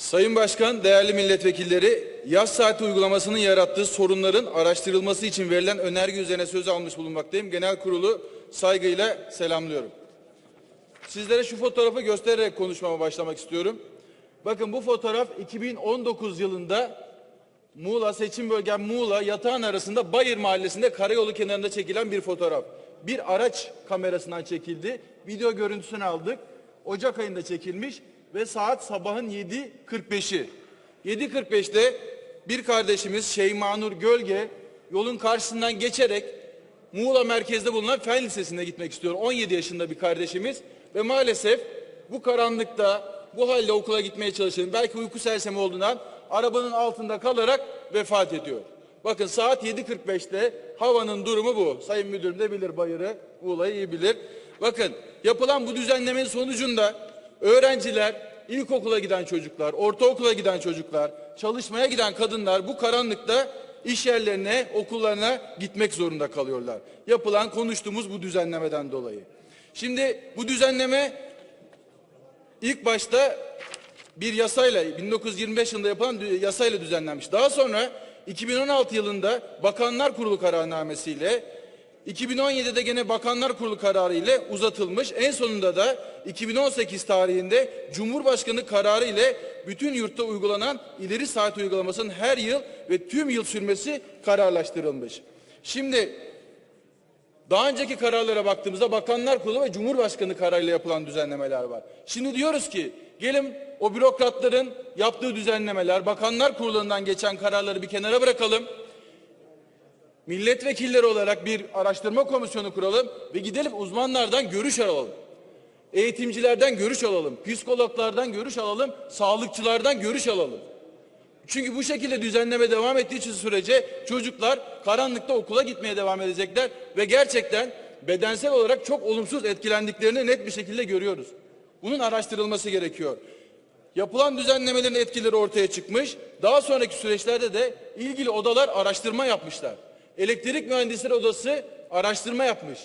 Sayın Başkan, değerli milletvekilleri, yaz saati uygulamasının yarattığı sorunların araştırılması için verilen önerge üzerine söz almış bulunmaktayım. Genel kurulu saygıyla selamlıyorum. Sizlere şu fotoğrafı göstererek konuşmama başlamak istiyorum. Bakın bu fotoğraf 2019 yılında Muğla seçim bölgem Muğla yatağın arasında Bayır Mahallesi'nde karayolu kenarında çekilen bir fotoğraf. Bir araç kamerasından çekildi. Video görüntüsünü aldık. Ocak ayında çekilmiş ve saat sabahın 7.45'i. 7.45'te bir kardeşimiz Şeymanur Gölge yolun karşısından geçerek Muğla merkezde bulunan Fen Lisesi'ne gitmek istiyor. 17 yaşında bir kardeşimiz ve maalesef bu karanlıkta bu halde okula gitmeye çalışan belki uyku sersemi olduğundan arabanın altında kalarak vefat ediyor. Bakın saat 7.45'te havanın durumu bu. Sayın Müdürüm de bilir Bayır'ı, Muğla'yı iyi bilir. Bakın yapılan bu düzenlemenin sonucunda öğrenciler, ilkokula giden çocuklar, ortaokula giden çocuklar, çalışmaya giden kadınlar bu karanlıkta iş yerlerine, okullarına gitmek zorunda kalıyorlar. Yapılan konuştuğumuz bu düzenlemeden dolayı. Şimdi bu düzenleme ilk başta bir yasayla 1925 yılında yapılan yasayla düzenlenmiş. Daha sonra 2016 yılında Bakanlar Kurulu kararnamesiyle 2017'de gene Bakanlar Kurulu kararı ile uzatılmış. En sonunda da 2018 tarihinde Cumhurbaşkanı kararı ile bütün yurtta uygulanan ileri saat uygulamasının her yıl ve tüm yıl sürmesi kararlaştırılmış. Şimdi daha önceki kararlara baktığımızda Bakanlar Kurulu ve Cumhurbaşkanı kararıyla yapılan düzenlemeler var. Şimdi diyoruz ki gelin o bürokratların yaptığı düzenlemeler, Bakanlar Kurulu'ndan geçen kararları bir kenara bırakalım. Milletvekilleri olarak bir araştırma komisyonu kuralım ve gidelim uzmanlardan görüş alalım. Eğitimcilerden görüş alalım, psikologlardan görüş alalım, sağlıkçılardan görüş alalım. Çünkü bu şekilde düzenleme devam ettiği için sürece çocuklar karanlıkta okula gitmeye devam edecekler ve gerçekten bedensel olarak çok olumsuz etkilendiklerini net bir şekilde görüyoruz. Bunun araştırılması gerekiyor. Yapılan düzenlemelerin etkileri ortaya çıkmış. Daha sonraki süreçlerde de ilgili odalar araştırma yapmışlar. Elektrik Mühendisleri Odası araştırma yapmış.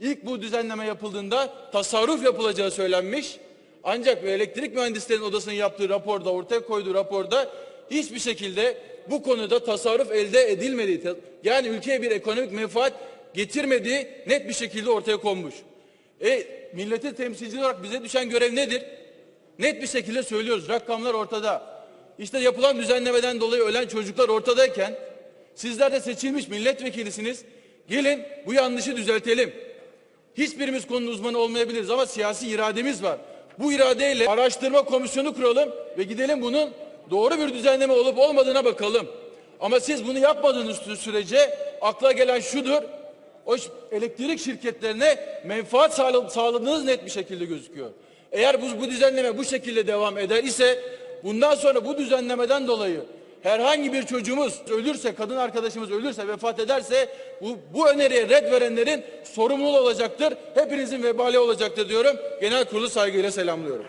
İlk bu düzenleme yapıldığında tasarruf yapılacağı söylenmiş. Ancak elektrik mühendislerinin odasının yaptığı raporda, ortaya koyduğu raporda hiçbir şekilde bu konuda tasarruf elde edilmediği, yani ülkeye bir ekonomik menfaat getirmediği net bir şekilde ortaya konmuş. E milleti temsilci olarak bize düşen görev nedir? Net bir şekilde söylüyoruz. Rakamlar ortada. İşte yapılan düzenlemeden dolayı ölen çocuklar ortadayken sizler de seçilmiş milletvekilisiniz. Gelin bu yanlışı düzeltelim. Hiçbirimiz konunun uzmanı olmayabiliriz ama siyasi irademiz var. Bu iradeyle araştırma komisyonu kuralım ve gidelim bunun doğru bir düzenleme olup olmadığına bakalım. Ama siz bunu yapmadığınız sürece akla gelen şudur. O elektrik şirketlerine menfaat sağla- sağladığınız net bir şekilde gözüküyor. Eğer bu, bu düzenleme bu şekilde devam eder ise bundan sonra bu düzenlemeden dolayı herhangi bir çocuğumuz ölürse, kadın arkadaşımız ölürse, vefat ederse bu, bu öneriye red verenlerin sorumluluğu olacaktır. Hepinizin vebali olacaktır diyorum. Genel kurulu saygıyla selamlıyorum.